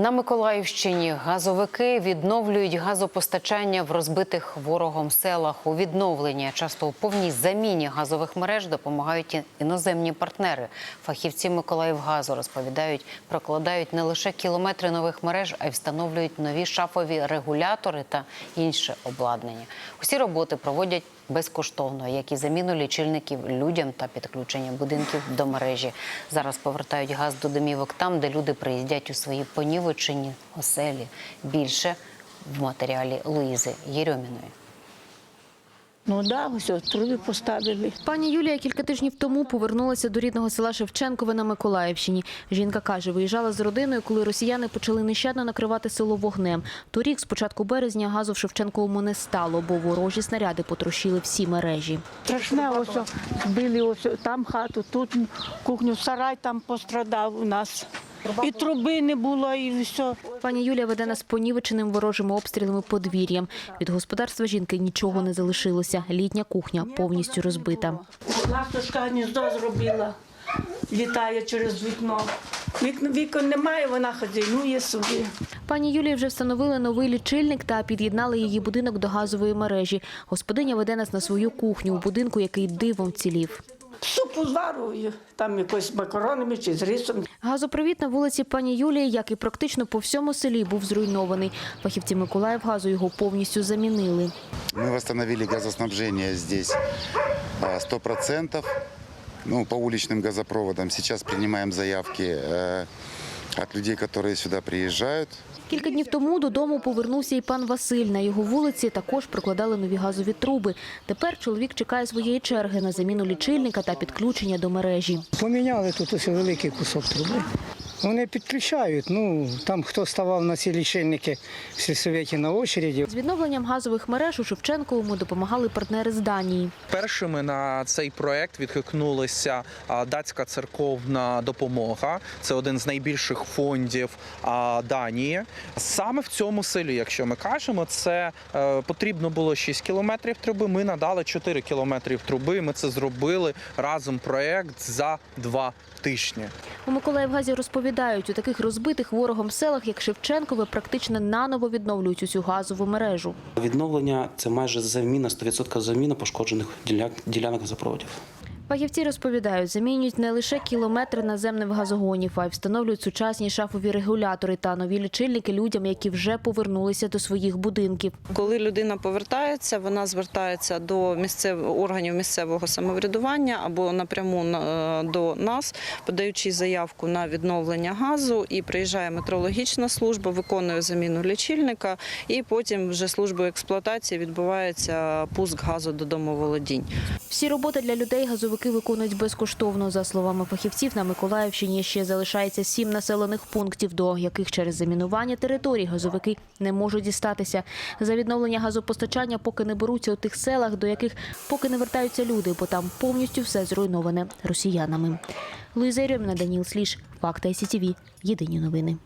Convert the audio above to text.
На Миколаївщині газовики відновлюють газопостачання в розбитих ворогом селах. У відновленні, часто у повній заміні газових мереж допомагають іноземні партнери. Фахівці Миколаївгазу розповідають, прокладають не лише кілометри нових мереж, а й встановлюють нові шафові регулятори та інше обладнання. Усі роботи проводять безкоштовно, як і заміну лічильників людям та підключення будинків до мережі. Зараз повертають газ до домівок там, де люди приїздять у свої понівечені оселі. Більше в матеріалі Луїзи Єрьоміної. Ну да, ось труби поставили. Пані Юлія кілька тижнів тому повернулася до рідного села Шевченкове на Миколаївщині. Жінка каже, виїжджала з родиною, коли росіяни почали нещадно накривати село вогнем. Торік, з початку березня, газу в Шевченковому не стало, бо ворожі снаряди потрощили всі мережі. Страшне ось о, збили ось там хату, тут кухню, сарай там пострадав у нас. І труби не було, і все. Пані Юлія веде нас понівеченим ворожими обстрілами подвір'ям. Від господарства жінки нічого не залишилося. Літня кухня повністю розбита. Ласточка гніздо зробила, літає через вікно. Вікон, вікон немає, вона хазяйнує собі. Пані Юлії вже встановили новий лічильник та під'єднали її будинок до газової мережі. Господиня веде нас на свою кухню у будинку, який дивом вцілів. Супу там якось з макаронами чи з рисом. Газопровід на вулиці пані Юлії, як і практично по всьому селі, був зруйнований. Фахівці Миколаївгазу його повністю замінили. Ми встановили газоснабження здесь а, 100%. Ну, по уличным газопроводам. Сейчас принимаем заявки от людей, которые сюда приїжджають. Кілька днів тому додому повернувся і пан Василь. На його вулиці також прокладали нові газові труби. Тепер чоловік чекає своєї черги на заміну лічильника та підключення до мережі. Поміняли тут ось великий кусок труби. Вони підключають. Ну там хто ставав на ці лічильники в сільсоветі на очереді. З відновленням газових мереж у Шевченковому допомагали партнери з Данії. Першими на цей проект відгукнулися датська церковна допомога. Це один з найбільших фондів Данії. Саме в цьому селі, якщо ми кажемо, це е, потрібно було 6 кілометрів труби. Ми надали 4 кілометрів труби. Ми це зробили разом проект за два тижні. У Миколаївгазі розповідають, у таких розбитих ворогом селах, як Шевченкове, практично наново відновлюють усю газову мережу. Відновлення це майже заміна 100% заміна пошкоджених ділянок газопроводів. Фахівці розповідають, замінюють не лише кілометри наземних газогонів, а й встановлюють сучасні шафові регулятори та нові лічильники людям, які вже повернулися до своїх будинків. Коли людина повертається, вона звертається до місцевих органів місцевого самоврядування або напряму до нас, подаючи заявку на відновлення газу, і приїжджає метрологічна служба, виконує заміну лічильника, і потім вже службою експлуатації відбувається пуск газу до домоволодінь. Всі роботи для людей газовики виконують безкоштовно. За словами фахівців, на Миколаївщині ще залишається сім населених пунктів, до яких через замінування територій газовики не можуть дістатися. За відновлення газопостачання поки не беруться у тих селах, до яких поки не вертаються люди, бо там повністю все зруйноване росіянами. Луїза Єрьоміна, Даніл Сліж, Факти СІТВ. Єдині новини.